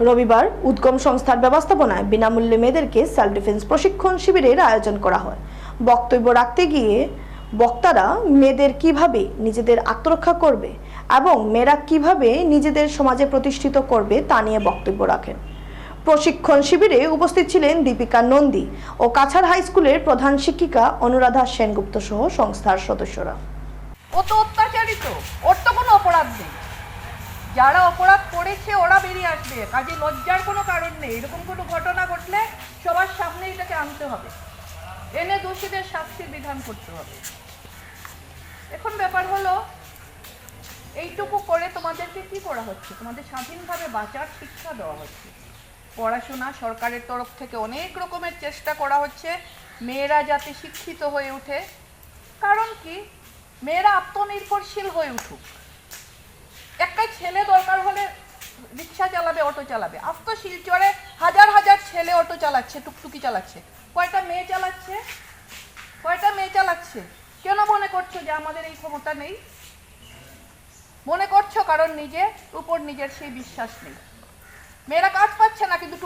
রবিবার উদ্গম সংস্থার ব্যবস্থাপনায় বিনামূল্যে মেয়েদেরকে সেলফ ডিফেন্স প্রশিক্ষণ শিবিরের আয়োজন করা হয়। বক্তব্য রাখতে গিয়ে বক্তারা মেয়েদের কীভাবে নিজেদের আত্মরক্ষা করবে এবং মেয়েরা কীভাবে নিজেদের সমাজে প্রতিষ্ঠিত করবে তা নিয়ে বক্তব্য রাখেন। প্রশিক্ষণ শিবিরে উপস্থিত ছিলেন দীপিকা নন্দী ও কাছাড় হাই স্কুলের প্রধান শিক্ষিকা অনুরাধা সেনগুপ্ত সহ সংস্থার সদস্যরা। ও তো অত্যাচারিত, ওর তো কোনো অপরাধ নেই। যারা অপরাধ করেছে ওরা বেরিয়ে আসবে। কাজে লজ্জার কোনো কারণ নেই। এরকম কোনো ঘটনা ঘটলে সবার সামনে এটাকে আনতে হবে। এনে দোষীদের শাস্তির বিধান করতে হবে। এখন ব্যাপার হলো, এইটুকু করে তোমাদেরকে কি করা হচ্ছে? তোমাদের স্বাধীনভাবে বাঁচার শিক্ষা দেওয়া হচ্ছে। পড়াশোনা সরকারের তরফ থেকে অনেক রকমের চেষ্টা করা হচ্ছে। মেয়েরা যাতে শিক্ষিত হয়ে ওঠে। কারণ কি? মেয়েরা আত্মনির্ভরশীল হয়ে উঠুক একটা ছেলে দরকার হলে রিক্সা চালাবে, অটো চালাবে। আজ তো শিলচরে হাজার হাজার ছেলে অটো চালাচ্ছে, টুকটুকি চালাচ্ছে। কয়টা মেয়ে চালাচ্ছে? কয়টা মেয়ে চালাচ্ছে? কেন মনে করছ যে আমাদের এই ক্ষমতা নেই? মনে করছ কারণ নিজের উপর নিজের সেই বিশ্বাস নেই। মেয়েরা কাজ পাচ্ছে না, কিন্তু